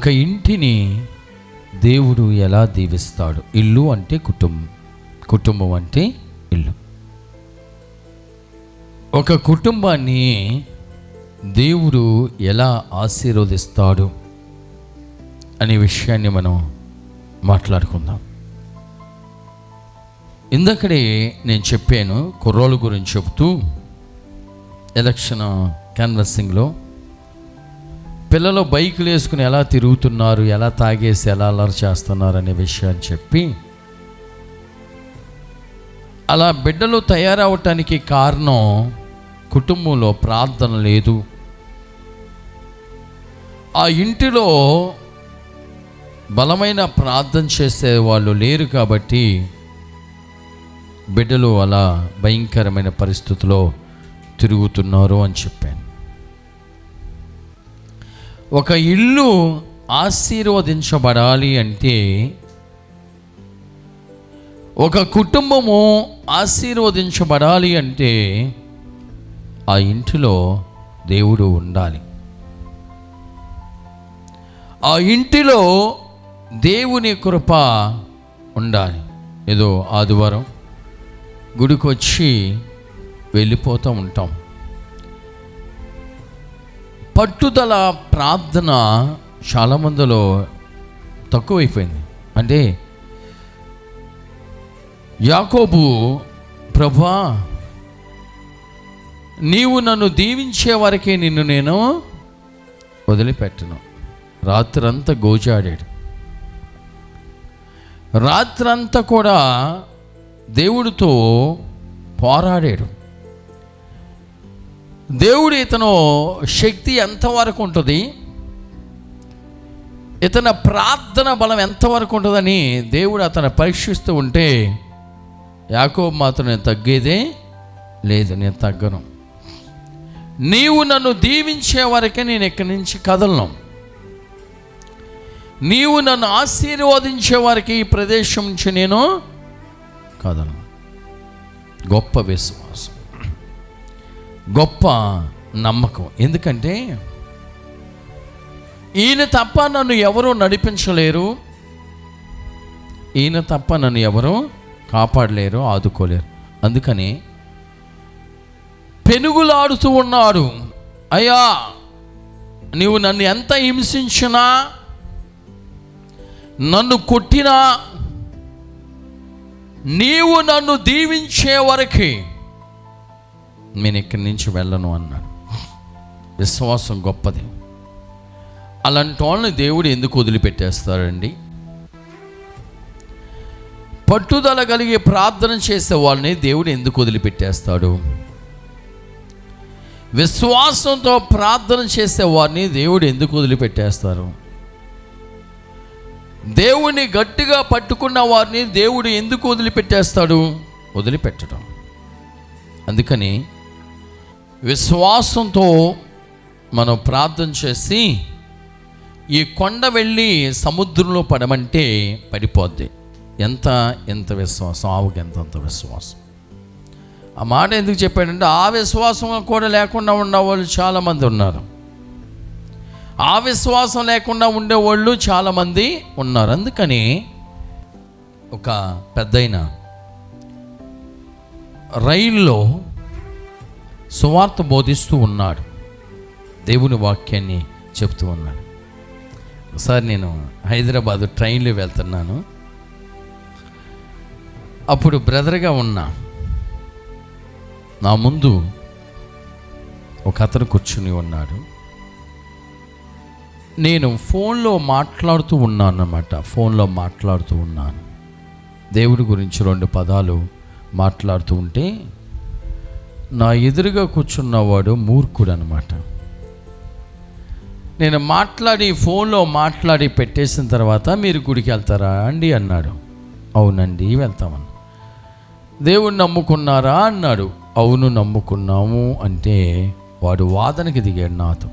ఒక ఇంటిని దేవుడు ఎలా దీవిస్తాడు? ఇల్లు అంటే కుటుంబం. కుటుంబం అంటే ఇల్లు. ఒక కుటుంబాన్ని దేవుడు ఎలా ఆశీర్వదిస్తాడు అనే విషయాన్ని మనం మాట్లాడుకుందాం. ఇందక్కడే నేను చెప్పాను కుర్రోళ్ళ గురించి చెబుతూ ఎలక్షన్ క్యాన్వసింగ్లో పిల్లలు బైకులు వేసుకుని ఎలా తిరుగుతున్నారు ఎలా తాగేసి ఎలా అల్లరి చేస్తున్నారు అనే విషయాన్ని చెప్పి అలా బిడ్డలు తయారవటానికి కారణం కుటుంబంలో ప్రార్థన లేదు. ఆ ఇంటిలో బలమైన ప్రార్థన చేసే వాళ్ళు లేరు కాబట్టి బిడ్డలు అలా భయంకరమైన పరిస్థితిలో తిరుగుతున్నారు అని చెప్పాను. ఒక ఇల్లు ఆశీర్వదించబడాలి అంటే ఒక కుటుంబము ఆశీర్వదించబడాలి అంటే ఆ ఇంటిలో దేవుడు ఉండాలి. ఆ ఇంటిలో దేవుని కృప ఉండాలి. ఏదో ఆదివారం గుడికొచ్చి వెళ్ళిపోతూ ఉంటాం. పట్టుదల ప్రార్థన చాలా మందిలో తక్కువైపోయింది. అంటే యాకోబు ప్రభా నీవు నన్ను దీవించే వరకే నిన్ను నేను వదిలిపెట్టను. రాత్రంతా గోజాడాడు. రాత్రంతా కూడా దేవుడితో పోరాడాడు. దేవుడు ఇతను శక్తి ఎంతవరకు ఉంటుంది? ఇతని ప్రార్థన బలం ఎంతవరకు ఉంటుందని దేవుడు అతను పరీక్షిస్తూ ఉంటే యాకోబు మాత్రం నేను తగ్గేదే లేదు నేను తగ్గను. నీవు నన్ను దీవించే వరకే నేను ఇక్కడి నుంచి కదలను. నీవు నన్ను ఆశీర్వదించే వారికి ఈ ప్రదేశం నుంచి నేను కదలను. గొప్ప విశ్వాసం. గొప్ప నమ్మకం. ఎందుకంటే ఈయన తప్ప నన్ను ఎవరూ నడిపించలేరు. ఈయన తప్ప నన్ను ఎవరూ కాపాడలేరు ఆదుకోలేరు. అందుకని పెనుగులాడుతూ ఉన్నాడు అయ్యా నీవు నన్ను ఎంత హింసించినా నన్ను కొట్టినా నీవు నన్ను దీవించే వరకు నేను ఇక్కడి నుంచి వెళ్ళను అన్నాడు. విశ్వాసం గొప్పది. అలాంటి వాళ్ళని దేవుడు ఎందుకు వదిలిపెట్టేస్తారండి పట్టుదల కలిగి ప్రార్థన చేసే వాళ్ళని దేవుడు ఎందుకు వదిలిపెట్టేస్తాడు? విశ్వాసంతో ప్రార్థన చేసే వారిని దేవుడు ఎందుకు వదిలిపెట్టేస్తారు? దేవుని గట్టిగా పట్టుకున్న వారిని దేవుడు ఎందుకు వదిలిపెట్టేస్తాడు? వదిలిపెట్టడం. అందుకని విశ్వాసంతో మనం ప్రార్థన చేసి ఈ కొండ వెళ్ళి సముద్రంలో పడమంటే పడిపోద్ది. ఎంత ఎంత విశ్వాసం? ఆవుకి ఎంత అంత విశ్వాసం? ఆ మాట ఎందుకు చెప్పాడంటే ఆ విశ్వాసం కూడా లేకుండా ఉన్న వాళ్ళు చాలామంది ఉన్నారు. ఆ విశ్వాసం లేకుండా ఉండేవాళ్ళు చాలామంది ఉన్నారు. అందుకని ఒక పెద్దయిన రైల్లో సువార్త బోధిస్తూ ఉన్నాడు. దేవుని వాక్యాన్ని చెప్తూ ఉన్నాడు. ఒకసారి నేను హైదరాబాద్ ట్రైన్లో వెళ్తున్నాను. అప్పుడు బ్రదర్గా ఉన్న నా ముందు ఒక అతను కూర్చుని ఉన్నాడు. నేను ఫోన్లో మాట్లాడుతూ ఉన్నాను అన్నమాట ఫోన్లో మాట్లాడుతూ ఉన్నాను. దేవుడి గురించి రెండు పదాలు మాట్లాడుతూ ఉంటే నా ఎదురుగా కూర్చున్నవాడు మూర్ఖుడు అనమాట నేను మాట్లాడి ఫోన్లో మాట్లాడి పెట్టేసిన తర్వాత మీరు గుడికి వెళ్తారా అండి అన్నాడు. అవునండి వెళ్తామన్న దేవుడు నమ్ముకున్నారా అన్నాడు. అవును నమ్ముకున్నాము అంటే వాడు వాదనకి దిగాడు నాతో.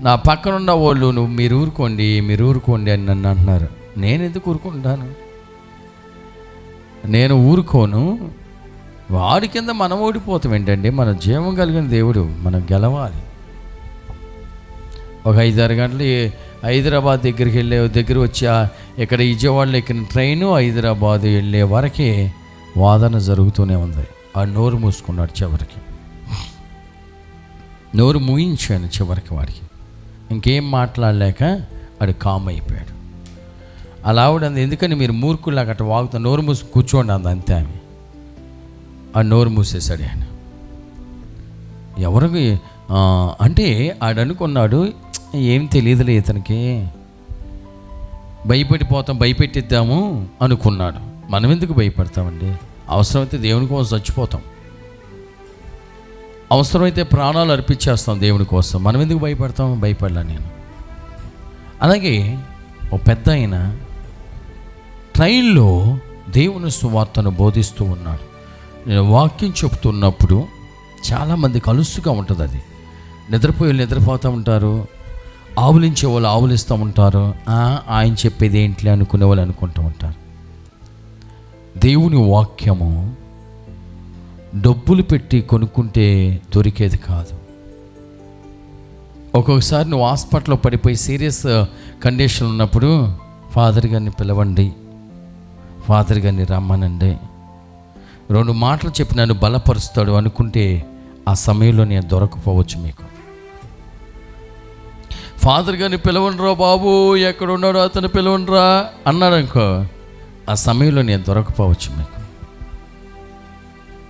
నా పక్కనున్న వాళ్ళు నువ్వు మీరు ఊరుకోండి మీరు ఊరుకోండి అని నన్ను అంటున్నారు. నేను ఎందుకు ఊరుకుంటాను? నేను ఊరుకోను వాడి కింద మనం ఓడిపోతాం ఏంటండి మన జీవం కలిగిన దేవుడు మనం గెలవాలి. ఒక ఐదారు గంటలు హైదరాబాద్ దగ్గరికి వెళ్ళే దగ్గర వచ్చి ఇక్కడ విజయవాడలో ఎక్కిన ట్రైను హైదరాబాద్ వెళ్ళే వరకే వాదన జరుగుతూనే ఉంది. ఆ నోరు మూసుకున్నాడు చివరికి. నోరు మూయించాను చివరికి వాడికి. ఇంకేం మాట్లాడలేక వాడు కామ్ అయిపోయాడు. అలా ఆవిడ అంది ఎందుకని మీరు మూర్ఖులాగా అట్లా వాగుతా నోరు మూసి కూర్చోండి అంది అంతే ఆమె. ఆ నోరు మూసేశాడు ఆయన. ఎవరికి అంటే ఆడు అనుకున్నాడు ఏం తెలియదులే ఇతనికి. భయపెట్టిపోతాం భయపెట్టిద్దాము అనుకున్నాడు. మనం ఎందుకు భయపడతామండి? అవసరమైతే దేవుని కోసం చచ్చిపోతాం. అవసరమైతే ప్రాణాలు అర్పించేస్తాం దేవుని కోసం. మనం ఎందుకు భయపడతాం? భయపడలా నేను. అలాగే ఓ పెద్ద ఆయన ట్రైన్లో దేవుని సువార్తను బోధిస్తూ ఉన్నాడు. నేను వాక్యం చెప్తున్నప్పుడు చాలామంది కలుసుగా ఉంటుంది అది. నిద్రపోయే వాళ్ళు నిద్రపోతూ ఉంటారు. ఆవులించే వాళ్ళు ఆవులిస్తూ ఉంటారు. ఆయన చెప్పేది ఏంటి అనుకునే వాళ్ళు అనుకుంటూ ఉంటారు. దేవుని వాక్యము డబ్బులు పెట్టి కొనుక్కుంటే దొరికేది కాదు. ఒక్కొక్కసారి నువ్వు హాస్పిటల్లో పడిపోయి సీరియస్ కండిషన్ ఉన్నప్పుడు ఫాదర్ గారిని పిలవండి. ఫాదర్ గారిని రమ్మనండి. రెండు మాటలు చెప్పి నన్ను బలపరుస్తాడు అనుకుంటే ఆ సమయంలో నేను దొరకపోవచ్చు మీకు. ఫాదర్ గారిని పిలవండిరా బాబు ఎక్కడ ఉన్నాడో అతను పిలవండిరా అన్నాడు అనుకో ఆ సమయంలో నేను దొరకపోవచ్చు మీకు.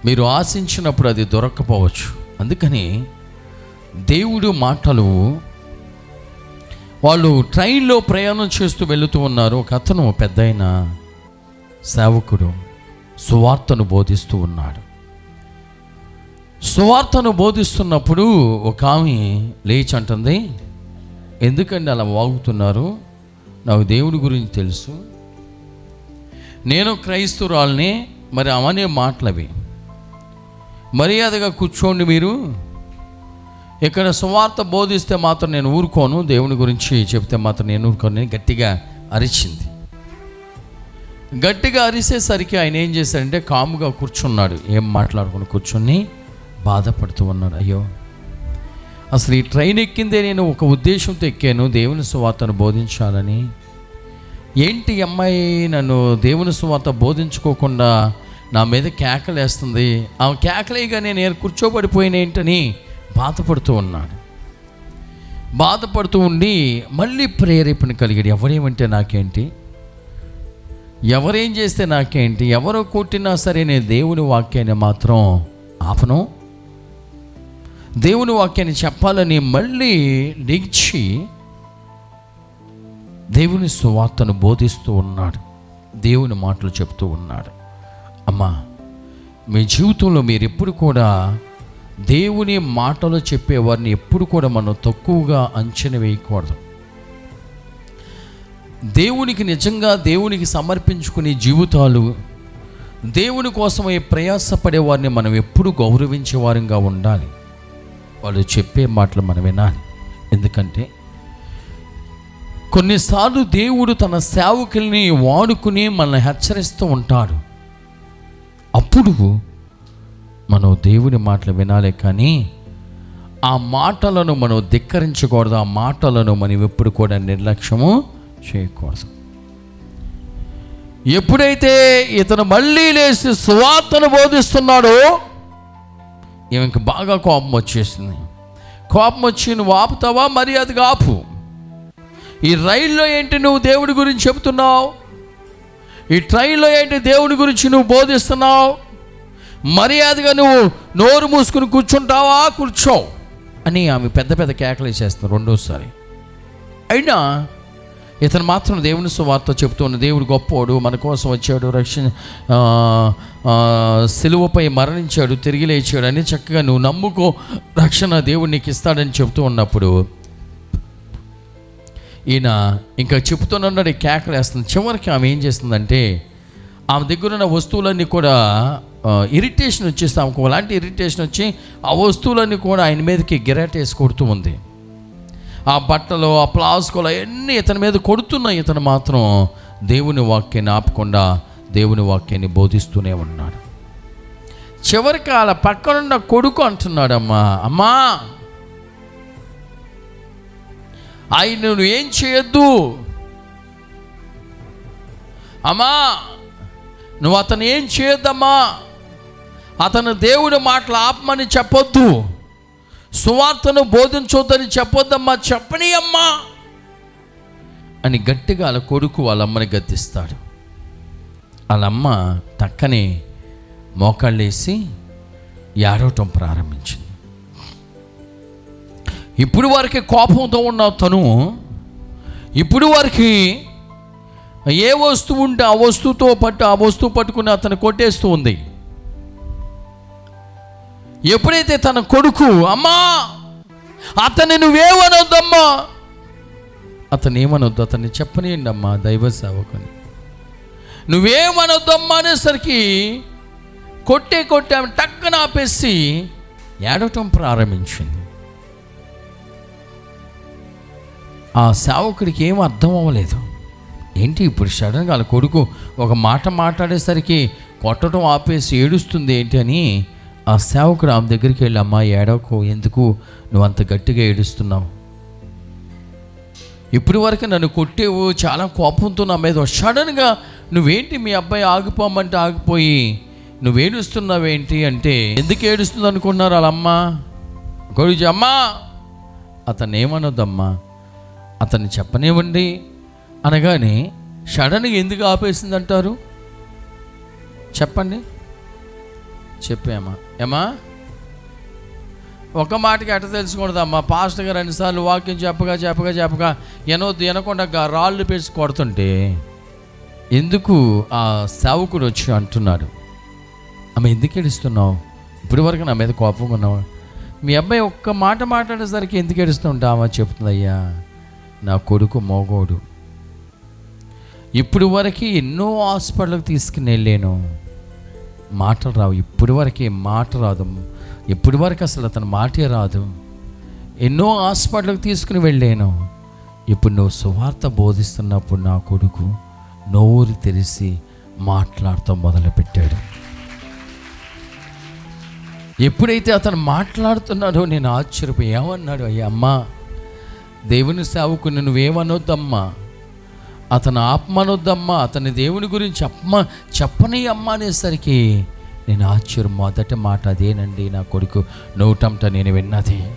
మీరు ఆశించినప్పుడు అది దొరకపోవచ్చు. అందుకని దేవుడు మాటలు వాళ్ళు ట్రైన్లో ప్రయాణం చేస్తూ వెళుతూ ఉన్నారు. ఒక అతను పెద్ద సేవకుడు. సువార్తను బోధిస్తూ ఉన్నాడు. సువార్తను బోధిస్తున్నప్పుడు ఒక ఆమె లేచి అంటుంది ఎందుకండి అలా వాగుతున్నారు? నాకు దేవుడి గురించి తెలుసు. నేను క్రైస్తురాల్ని మరి అవనే మాటలవి. మర్యాదగా కూర్చోండి మీరు. ఇక్కడ సువార్త బోధిస్తే మాత్రం నేను ఊరుకోను. దేవుని గురించి చెప్తే మాత్రం నేను ఊరుకోను. గట్టిగా అరిచింది. గట్టిగా అరిసేసరికి ఆయన ఏం చేశాడంటే కాముగా కూర్చున్నాడు. ఏం మాట్లాడుకుని కూర్చొని బాధపడుతూ ఉన్నాడు. అయ్యో అసలు ఈ ట్రైన్ ఎక్కిందే నేను ఒక ఉద్దేశంతో ఎక్కాను. దేవుని సువార్తను బోధించాలని. ఏంటి అమ్మాయి నన్ను దేవుని సువార్త బోధించుకోకుండా నా మీద కేకలేస్తుంది? ఆ కేకలేగా నేను కూర్చోబడిపోయిన ఏంటని బాధపడుతూ ఉన్నాడు. బాధపడుతూ ఉండి మళ్ళీ ప్రేరేపణ కలిగాడు. ఎవరేమంటే నాకేంటి? ఎవరేం చేస్తే నాకేంటి? ఎవరు కొట్టినా సరే నేను దేవుని వాక్యాన్ని మాత్రం ఆపను. దేవుని వాక్యాన్ని చెప్పాలని మళ్ళీ నిలిచి దేవుని సువార్తను బోధిస్తూ ఉన్నాడు. దేవుని మాటలు చెప్తూ ఉన్నాడు. అమ్మా మీ జీవితంలో మీరు ఎప్పుడు కూడా దేవుని మాటలు చెప్పేవారిని ఎప్పుడు కూడా మనం తక్కువగా అంచనా వేయకూడదు. దేవునికి నిజంగా దేవునికి సమర్పించుకునే జీవితాలు దేవుని కోసమై ప్రయాసపడే వారిని మనం ఎప్పుడు గౌరవించే వారంగా ఉండాలి. వాళ్ళు చెప్పే మాటలు మనం వినాలి. ఎందుకంటే కొన్నిసార్లు దేవుడు తన సేవకుల్ని వాడుకుని మనల్ని హెచ్చరిస్తూ ఉంటాడు. అప్పుడు మనం దేవుని మాటలు వినాలి కానీ ఆ మాటలను మనం ధిక్కరించకూడదు. ఆ మాటలను మనం ఎప్పుడు కూడా నిర్లక్ష్యము చేయకూడదు. ఎప్పుడైతే ఇతను మళ్ళీ లేచి సువార్తను బోధిస్తున్నాడో ఈమెకి బాగా కోపం వచ్చేసింది. కోపం వచ్చి నువ్వు ఆపుతావా? మర్యాదగా ఆపు. ఈ రైల్లో ఏంటి నువ్వు దేవుడి గురించి చెబుతున్నావు? ఈ ట్రైన్లో ఏంటి దేవుడి గురించి నువ్వు బోధిస్తున్నావు? మర్యాదగా నువ్వు నోరు మూసుకుని కూర్చుంటావా? కూర్చోవు అని ఆమె పెద్ద పెద్ద కేకలు చేస్తుంది రెండోసారి. అయినా ఇతను మాత్రం దేవుని సువార్త చెప్తున్న దేవుడు గొప్పోడు మన కోసం వచ్చాడు రక్షణ సిలువపై మరణించాడు తిరిగి లేచాడు. అని చక్కగా నువ్వు నమ్ముకో రక్షణ దేవుడు నీకు ఇస్తాడని చెబుతూ ఉన్నప్పుడు ఈయన ఇంకా చెబుతున్నాడు కేకలు వేస్తుంది. చివరికి ఆమె ఏం చేస్తుందంటే ఆమె దగ్గర ఉన్న వస్తువులన్నీ కూడా ఇరిటేషన్ వచ్చేసి ఆమెకు అలాంటి ఇరిటేషన్ వచ్చి ఆ వస్తువులన్నీ కూడా ఆయన మీదకి గిరాటేసి కొడుతూ ఉంది. ఆ బట్టలు ఆ ప్లాస్కోలు అవన్నీ ఇతని మీద కొడుతున్నాయి. ఇతను మాత్రం దేవుని వాక్యాన్ని ఆపకుండా దేవుని వాక్యాన్ని బోధిస్తూనే ఉన్నాడు. చివరికి వాళ్ళ పక్కనున్న కొడుకు అంటున్నాడు అమ్మా అమ్మా ఆయన నువ్వు ఏం చేయొద్దు? అమ్మా నువ్వు అతను ఏం చేయొద్దమ్మా? అతను దేవుడి మాటలు ఆపమని చెప్పొద్దు. సువార్తను బోధించొద్దని చెప్పొద్దమ్మా చెప్పని అమ్మా అని గట్టిగా వాళ్ళ కొడుకు వాళ్ళమ్మని గద్దిస్తాడు. వాళ్ళమ్మ టక్కనే మోకాళ్ళేసి ఏడవటం ప్రారంభించింది. ఇప్పుడు వారికి కోపంతో ఉన్న తను ఇప్పుడు వారికి ఏ వస్తువు ఉంటే ఆ వస్తువుతో పట్టు ఆ వస్తువు పట్టుకుని అతను కొట్టేస్తూ ఉంది. ఎప్పుడైతే తన కొడుకు అమ్మా అతన్ని నువ్వేమనొద్దమ్మా? అతను ఏమనొద్దు అతన్ని చెప్పనియండి అమ్మా దైవ సేవకుని. నువ్వేమనొద్దమ్మా అనేసరికి కొట్టే కొట్టే ఆమె టక్కన ఆపేసి ఏడవటం ప్రారంభించింది. ఆ సేవకుడికి ఏం అర్థం అవ్వలేదు. ఏంటి ఇప్పుడు సడన్గా వాళ్ళ కొడుకు ఒక మాట మాట్లాడేసరికి కొట్టడం ఆపేసి ఏడుస్తుంది ఏంటి అని ఆ సేవకుడు ఆమె దగ్గరికి వెళ్ళి అమ్మా ఏడవకు ఎందుకు? నువ్వు అంత గట్టిగా ఏడుస్తున్నావు. ఇప్పటి వరకు నన్ను కొట్టేవు చాలా కోపంతో నా మీద సడన్గా నువ్వేంటి మీ అబ్బాయి ఆగిపోమంటే ఆగిపోయి నువ్వేడుస్తున్నావేంటి అంటే ఎందుకు ఏడుస్తుంది అనుకున్నారు వాళ్ళమ్మ? గొడుజు అమ్మా! అతను ఏమనొద్దమ్మా అతన్ని చెప్పనివ్వండి. అనగానే సడన్గా ఎందుకు ఆపేసింది అంటారు చెప్పండి. చెప్పామా ఏమా? ఒక మాటకి అట్ట తెలుసుకూడదు అమ్మా పాస్టర్ గారు అన్నిసార్లు వాక్యం చెప్పగా చెప్పగా చెప్పగా ఎనవద్దు ఎనకుండా రాళ్ళు పేసి కొడుతుంటే ఎందుకు ఆ సేవకుడు వచ్చి అంటున్నాడు? ఆమె ఎందుకు ఏడుస్తున్నావు? ఇప్పటి వరకు నా మీద కోపంగా ఉన్నావు? మీ అబ్బాయి ఒక్క మాట మాట్లాడేసరికి ఎందుకు ఏడుస్తుంటావా చెప్తుంది అయ్యా నా కొడుకు మోగోడు. ఇప్పుడు వరకు ఎన్నో హాస్పిటల్కి తీసుకుని వెళ్ళాను. మాటలు రావు. ఇప్పటి వరకే మాట రాదు. ఇప్పటి వరకు అసలు అతను మాటే రాదు? ఎన్నో హాస్పిటల్కి తీసుకుని వెళ్ళాను. ఇప్పుడు నువ్వు సువార్త బోధిస్తున్నప్పుడు నా కొడుకు నోరు తెరిసి మాట్లాడుతూ మొదలుపెట్టాడు. ఎప్పుడైతే అతను మాట్లాడుతున్నాడో నేను ఆశ్చర్యపోయి ఏమన్నాడు? అయ్యా అమ్మా దేవుని సేవకుని నువ్వేమనొద్దమ్మా? అతను ఆత్మనొద్దమ్మ అతని దేవుని గురించి అప్పమ చెప్పని అమ్మ అనేసరికి నేను ఆశ్చర్యం. మొదటి మాట అదేనండి నా కొడుకు. నోటంట నేను విన్నది.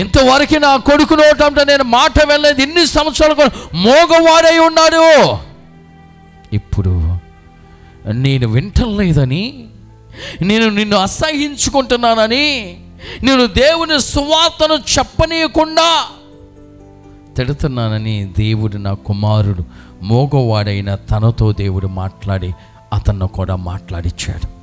ఇంతవరకు నా కొడుకు నోటంట నేను మాట వెళ్ళలేదు ఇన్ని సంవత్సరాలు మోగవాడై ఉన్నాడు. ఇప్పుడు నేను వింటలేదని నేను నిన్ను అసహించుకుంటున్నానని నేను దేవుని సువార్తను చెప్పనీయకుండా తిడుతున్నానని దేవుడు నా కుమారుడు మోగవాడైన తనతో దేవుడు మాట్లాడి అతను కూడా మాట్లాడిచ్చాడు.